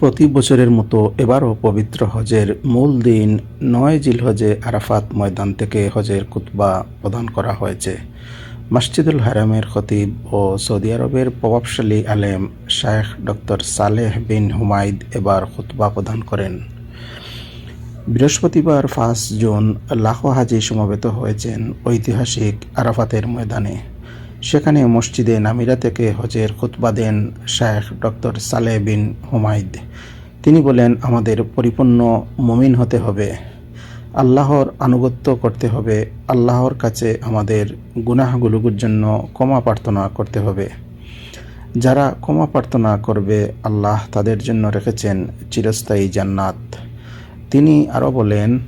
প্রতি বছরের মতো এবারও পবিত্র হজের মূল দিন নয় জিলহজে আরাফাত ময়দান থেকে হজের কুতবা প্রদান করা হয়েছে। মসজিদুল হারামের খতিব ও সৌদি আরবের প্রভাবশালী আলেম শায়েখ ডক্টর সালেহ বিন হুমায়দ এবার খুতবা প্রদান করেন। বৃহস্পতিবার ফার্স্ট জুন লাখো হাজি সমবেত হয়েছেন ঐতিহাসিক আরাফাতের ময়দানে। সেখানে মসজিদে নামিরা থেকে হজের খুতবা দেন শায়েখ ডক্টর সালে বিন হুমায়দ। তিনি বলেন, আমাদের পরিপূর্ণ মমিন হতে হবে। আল্লাহর আনুগত্য করতে হবে। আল্লাহর কাছে আমাদের গুনাহগুলোর জন্য ক্ষমা প্রার্থনা করতে হবে। যারা ক্ষমা প্রার্থনা করবে, আল্লাহ তাদের জন্য রেখেছেন চিরস্থায়ী জান্নাত। তিনি আরও বলেন,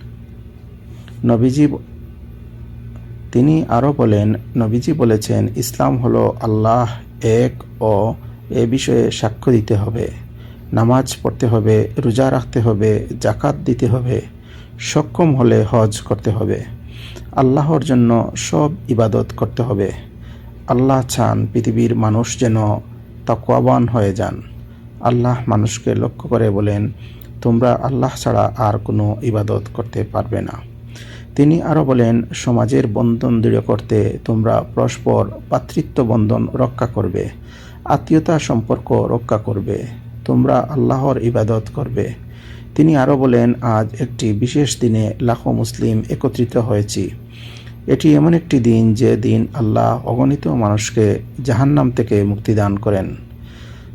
নবীজি তিনি আরও বলেন, নবীজি বলেছেন, ইসলাম হলো আল্লাহ এক ও এ বিষয়ে সাক্ষ্য দিতে হবে। নামাজ পড়তে হবে, রোজা রাখতে হবে জাকাত দিতে হবে, সক্ষম হলে হজ করতে হবে। আল্লাহর জন্য সব ইবাদত করতে হবে। আল্লাহ চান পৃথিবীর মানুষ যেন তাকওয়াবান হয়ে যান। আল্লাহ মানুষকে লক্ষ্য করে বলেন, তোমরা আল্লাহ ছাড়া আর কোনো ইবাদত করতে পারবে না। তিনি আরও বলেন, সমাজের বন্ধন দৃঢ় করতে তোমরা পরস্পর পাতৃত্ব বন্ধন রক্ষা করবে, আত্মীয়তা সম্পর্ক রক্ষা করবে, তোমরা আল্লাহর ইবাদত করবে। তিনি আরও বলেন, আজ একটি বিশেষ দিনে লাখো মুসলিম একত্রিত হয়েছি। এটি এমন একটি দিন যে দিন আল্লাহ অগণিত মানুষকে জাহান্নাম থেকে মুক্তি দান করেন।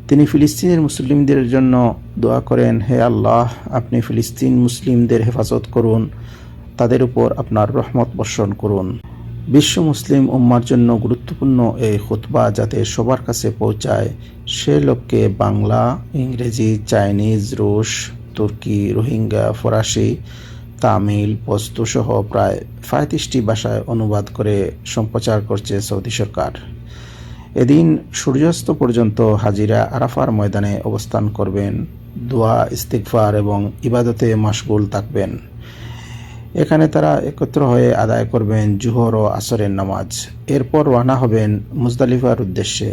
তিনি ফিলিস্তিনের মুসলিমদের জন্য দোয়া করেন, হে আল্লাহ, আপনি ফিলিস্তিন মুসলিমদের হেফাজত করুন তাদের উপর আপনার রহমত বর্ষণ করুন। বিশ্ব মুসলিম উম্মার জন্য গুরুত্বপূর্ণ এই খুতবা যাতে সবার কাছে পৌঁছায়, সে লক্ষ্যে বাংলা, ইংরেজি, চাইনিজ, রুশ, তুর্কি, রোহিঙ্গা, ফরাসি, তামিল পস্তু সহ প্রায় পঁয়ত্রিশটি ভাষায় অনুবাদ করে সম্প্রচার করছে সৌদি সরকার। এদিন সূর্যাস্ত পর্যন্ত হাজিরা আরাফার ময়দানে অবস্থান করবেন, দোয়া ইস্তিকফার এবং ইবাদতে মাশগুল থাকবেন। এখানে তারা একত্র হয়ে আদায় করবেন জুহর ও আসরের নামাজ। এরপর রানা হবেন মুজদালিফার উদ্দেশ্যে।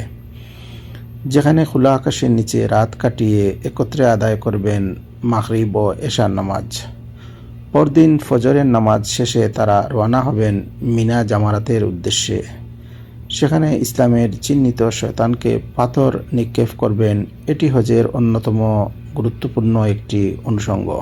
যেখানে খোলা আকাশের নিচে রাত কাটিয়ে একত্রে আদায় করবেন মাগরিব ও এশার নামাজ। পরদিন ফজরের নামাজ শেষে তারা রওনা হবেন মিনা জামারাতের উদ্দেশ্যে। সেখানে ইসলামের চিহ্নিত শয়তানকে পাথর নিক্ষেপ করবেন। এটি হজের অন্যতম গুরুত্বপূর্ণ একটি অনুষঙ্গ।